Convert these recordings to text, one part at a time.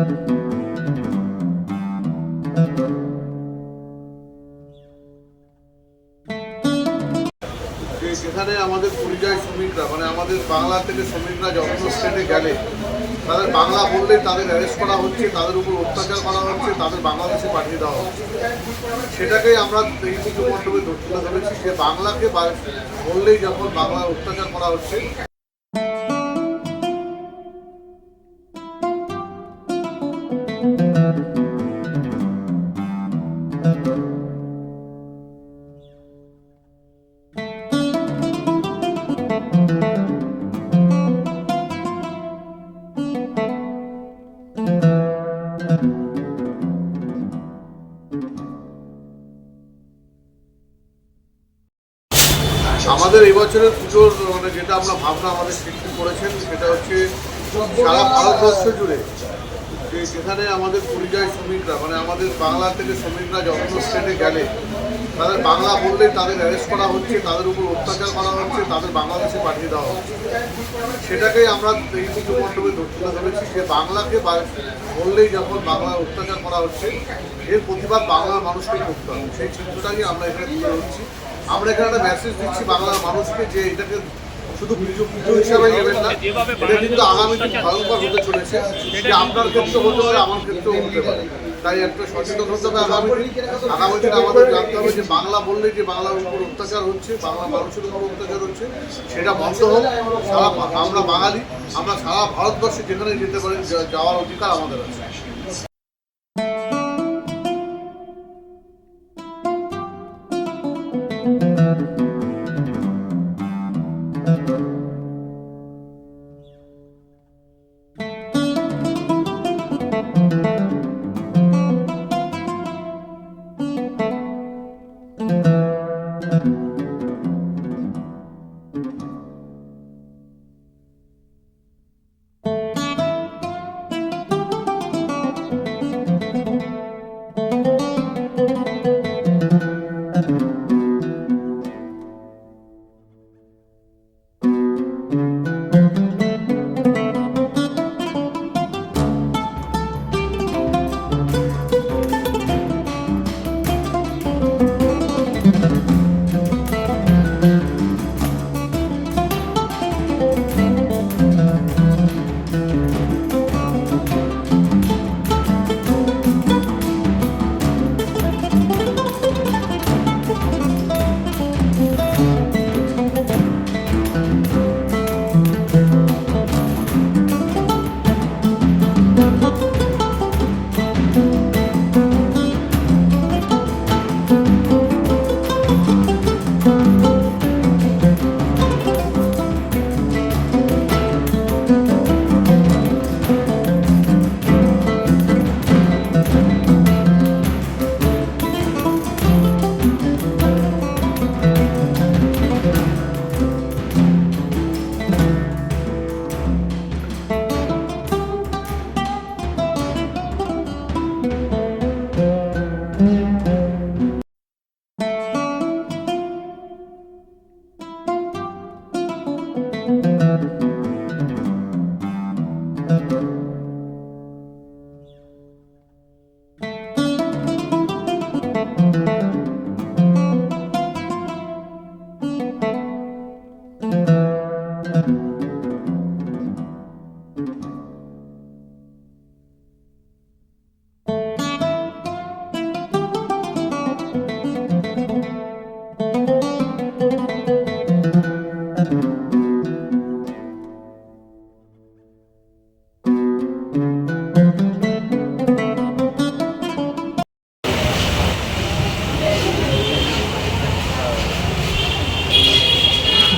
যে যেখানে আমাদের পরিযায়ী শ্রমিকরা মানে আমাদের বাংলা থেকে শ্রমিকরা যখন স্টেটে গেলে, তাদের বাংলা বললেই তাদের অ্যারেস্ট করা হচ্ছে, তাদের উপর অত্যাচার করা হচ্ছে, তাদের বাংলাদেশে পাঠিয়ে দেওয়া হচ্ছে। সেটাকেই আমরা এই পুজো মণ্ডপে ধরেছি যে বাংলাকে বললেই যখন বাংলা অত্যাচার করা হচ্ছে আমাদের এই বছরের পুজোর মানে যেটা আমরা ভাবনা আমাদের সৃষ্টি করেছেন, সেটা হচ্ছে সারা ভারতবর্ষ জুড়ে যে যেখানে আমাদের পরিযায়ী শ্রমিকরা মানে আমাদের বাংলা থেকে শ্রমিকরা যখন স্টেটে গেলে, তাদের বাংলা বললেই তাদের অ্যারেস্ট করা হচ্ছে, তাদের উপর অত্যাচার করা হচ্ছে, তাদের বাংলাদেশে পাঠিয়ে দেওয়া হচ্ছে। সেটাকেই আমরা এই পুজো মণ্ডপে তুলে ধরেছি, যে বাংলাকে বললেই যখন বাংলা অত্যাচার করা হচ্ছে, এর প্রতিবাদ বাংলার মানুষকে করতে হবে। সেই চিত্রটাকে আমরা এখানে তুলে ধরছি। আমরা এখানে একটা মেসেজ দিচ্ছি বাংলার মানুষকে যে এটাকে শুধু পুজো পুজো হিসাবে নেবেন না, এটা কিন্তু আগামী দিন ভয়ঙ্কর হতে চলেছে। যে আপনার ক্ষেত্রে হতে পারে, আমার ক্ষেত্রেও হতে পারে। তাই একটা সচেতন হতে হবে আগামী দিন। আগামী দিন আমাদের জানতে হবে যে বাংলা বললেই যে বাংলার উপর অত্যাচার হচ্ছে, বাংলা মানুষের উপর অত্যাচার হচ্ছে, সেটা বন্ধ হোক। সারা আমরা বাঙালি, আমরা সারা ভারতবর্ষে যেখানে যেতে পারি যাওয়ার অধিকার আমাদের আছে।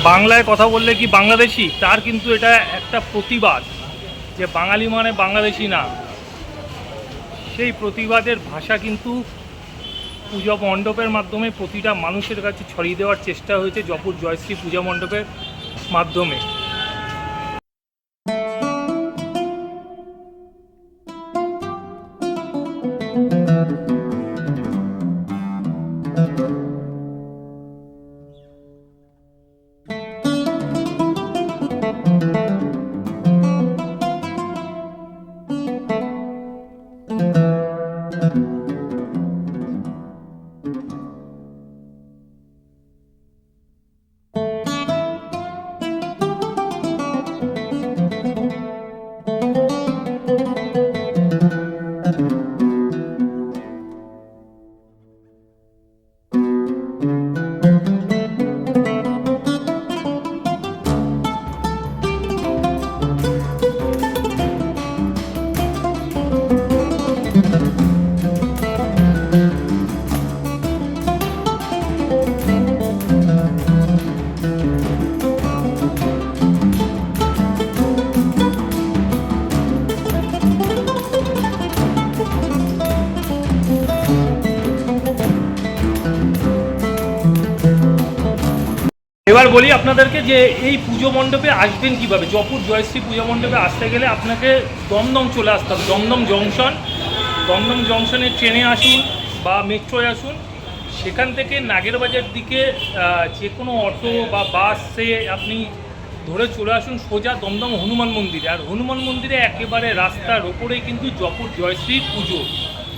বাংলায় কথা বললে কি বাংলাদেশি? তার কিন্তু এটা একটা প্রতিবাদ যে বাঙালি মানে বাংলাদেশি না। সেই প্রতিবাদের ভাষা কিন্তু পূজা মণ্ডপের মাধ্যমে প্রতিটা মানুষের কাছে ছড়িয়ে দেওয়ার চেষ্টা হয়েছে জপুর জয়শ্রী পূজা মণ্ডপের মাধ্যমে। বলি আপনাদেরকে যে এই পুজো মণ্ডপে আসবেন কীভাবে? জয়পুর জয়শ্রী পুজো মণ্ডপে আসতে গেলে আপনাকে দমদম চলে আসতে হবে। দমদম জংশন। দমদম জংশনে ট্রেনে আসুন বা মেট্রোয় আসুন। সেখান থেকে নাগেরবাজার দিকে যে কোনো অটো বা বাসে আপনি ধরে চলে আসুন সোজা দমদম হনুমান মন্দিরে। আর হনুমান মন্দিরে একেবারে রাস্তার ওপরেই কিন্তু জয়পুর জয়শ্রীর পুজো।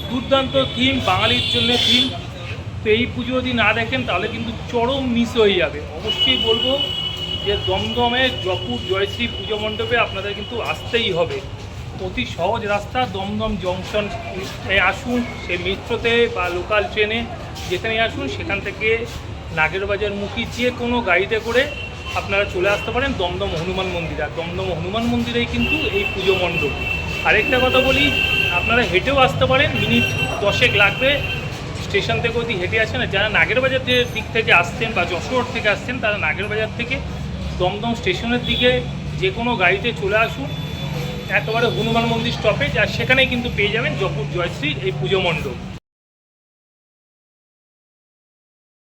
দুর্দান্ত থিম বাঙালির জন্য থিম তো এই পুজো যদি না দেখেন, তাহলে কিন্তু চরম মিস হয়ে যাবে। অবশ্যই বলব যে দমদমে জয়পুর জয়শ্রী পুজো মণ্ডপে আপনাদের কিন্তু আসতেই হবে। অতি সহজ রাস্তা দমদম জংশন আসুন, সে মেট্রোতে বা লোকাল ট্রেনে যেখানে আসুন, সেখান থেকে নাগেরবাজার মুখী যে কোনো গাড়িতে করে আপনারা চলে আসতে পারেন দমদম হনুমান মন্দির। আর দমদম হনুমান মন্দিরেই কিন্তু এই পুজো মণ্ডপ। আরেকটা কথা বলি, আপনারা হেঁটেও আসতে পারেন, মিনিট দশেক লাগবে। স্টেশন থেকে ওদিকে হেঁটে আসেন না, যারা নাগেরবাজার যে দিক থেকে আসছেন বা যশোর থেকে আসছেন, তারা নাগেরবাজার থেকে দমদম স্টেশনের দিকে যে কোনো গাড়িতে চলে আসুন। একেবারে হনুমান মন্দির স্টপেজ আর সেখানেই কিন্তু পেয়ে যাবেন জয়পুর জয়শ্রীর এই পুজো মণ্ডপ।